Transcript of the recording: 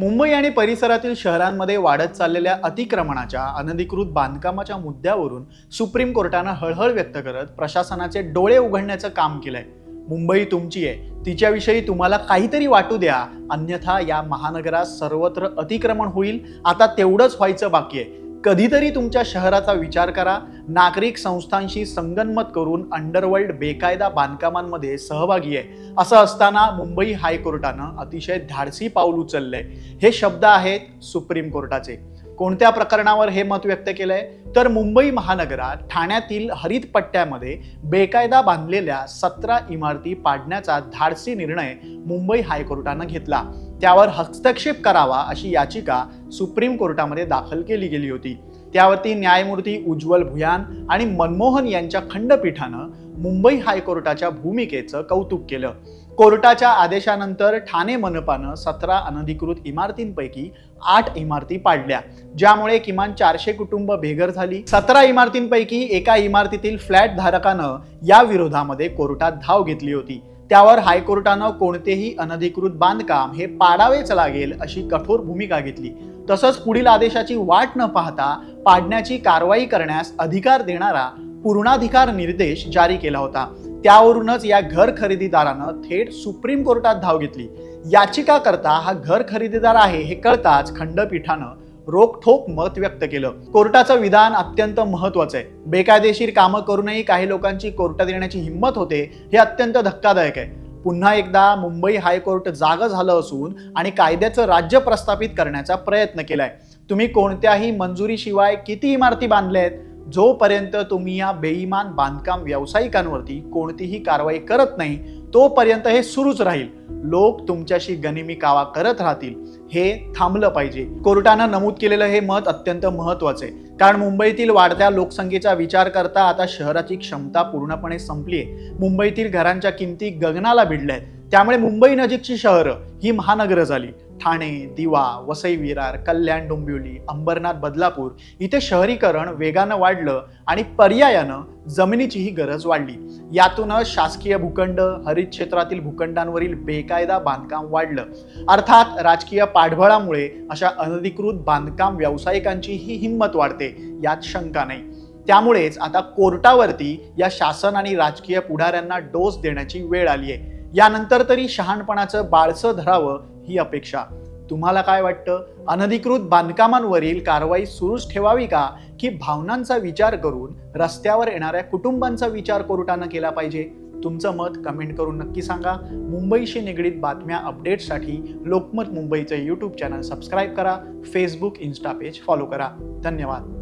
मुंबई आणि परिसरातील शहरांमध्ये वाढत चाललेल्या अतिक्रमणाच्या अनधिकृत बांधकामाच्या मुद्द्यावरून सुप्रीम कोर्टानं हळहळ व्यक्त करत प्रशासनाचे डोळे उघडण्याचं काम केलंय. मुंबई तुमची आहे. तिच्याविषयी तुम्हाला काहीतरी वाटू द्या. अन्यथा या महानगरात सर्वत्र अतिक्रमण होईल. आता तेवढंच व्हायचं बाकी आहे. कधीतरी तुमच्या शहराचा विचार करा. नागरिक संस्थांशी संगनमत करून अंडरवर्ल्ड बेकायदा बांधकामांमध्ये सहभागी आहे. असं असताना मुंबई हायकोर्टानं अतिशय धाडसी पाऊल उचललंय. हे शब्द आहेत सुप्रीम कोर्टाचे. कोणत्या प्रकरणावर हे मत व्यक्त केलंय? तर मुंबई महानगरात ठाण्यातील हरित पट्ट्यामध्ये बेकायदा बांधलेल्या सतरा इमारती पाडण्याचा धाडसी निर्णय मुंबई हायकोर्टानं घेतला. त्यावर हस्तक्षेप करावा अशी याचिका सुप्रीम कोर्टामध्ये दाखल केली गेली होती. त्यावरती न्यायमूर्ती उज्ज्वल भुयान आणि मनमोहन यांच्या खंडपीठानं मुंबई हायकोर्टाच्या भूमिकेचं कौतुक केलं. कोर्टाच्या आदेशानंतर ठाणे मनपानं सतरा अनधिकृत इमारतींपैकी आठ इमारती पाडल्या ज्यामुळे किमान चारशे कुटुंब बेघर झाली. सतरा इमारतींपैकी एका इमारतीतील फ्लॅट धारकानं या विरोधामध्ये कोर्टात धाव घेतली होती. त्यावर हायकोर्टानं कोणतेही अनधिकृत बांधकाम हे पाडावेच लागेल अशी कठोर भूमिका घेतली. तसंच पुढील आदेशाची वाट न पाहता पाडण्याची कारवाई करण्यास अधिकार देणारा पूर्णाधिकार निर्देश जारी केला होता. त्यावरूनच या घर खरेदीदारानं थेट सुप्रीम कोर्टात धाव घेतली. याचिकाकर्ता हा घर खरेदीदार आहे हे कळताच खंडपीठानं रोखठोक मत व्यक्त केलं. कोर्टाचं विधान अत्यंत महत्वाचं आहे. बेकायदेशीर कामं करूनही काही लोकांची कोर्टात येण्याची हिंमत होते हे अत्यंत धक्कादायक आहे. पुन्हा एकदा मुंबई हायकोर्ट जाग झालं असून आणि कायद्याचं राज्य प्रस्थापित करण्याचा प्रयत्न केलाय. तुम्ही कोणत्याही मंजुरीशिवाय किती इमारती बांधल्या आहेत जोपर्यंत तुम्ही या बेईमान बांधकाम व्यावसायिकांवरती कोणतीही कारवाई करत नाही तोपर्यंत हे सुरूच राहील. लोक तुमच्याशी गनिमी कावा करत राहतील. हे थांबलं पाहिजे. कोर्टानं नमूद केलेलं हे मत अत्यंत महत्वाचं आहे. कारण मुंबईतील वाढत्या लोकसंख्येचा विचार करता आता शहराची क्षमता पूर्णपणे संपली आहे मुंबईतील घरांच्या किमती गगनाला भिडल्या आहेत त्यामुळे मुंबई नजीकची शहरं ही महानगरं झाली. ठाणे दिवा वसई विरार कल्याण डोंबिवली अंबरनाथ बदलापूर इथे शहरीकरण वेगानं वाढलं आणि पर्यायानं जमिनीचीही गरज वाढली. यातूनच शासकीय भूखंड हरित क्षेत्रातील भूखंडांवरील बेकायदा बांधकाम वाढलं. अर्थात राजकीय पाठबळामुळे अशा अनधिकृत बांधकाम व्यावसायिकांची ही हिंमत वाढते यात शंका नाही. त्यामुळेच आता कोर्टावरती या शासन आणि राजकीय पुढाऱ्यांना डोस देण्याची वेळ आली आहे. यानंतर तरी शहाणपणाचं बाळसं धरावं ही अपेक्षा. तुम्हाला काय वाटतं? अनधिकृत बांधकामांवरील कारवाई सुरूच ठेवावी का? की भावनांचा विचार करून रस्त्यावर येणाऱ्या कुटुंबांचा विचार कोर्टानं केला पाहिजे? तुमचं मत कमेंट करून नक्की सांगा. मुंबईशी निगडीत बातम्या अपडेट्ससाठी लोकमत मुंबईचं यूट्यूब चॅनल सबस्क्राईब करा. फेसबुक इन्स्टा पेज फॉलो करा. धन्यवाद.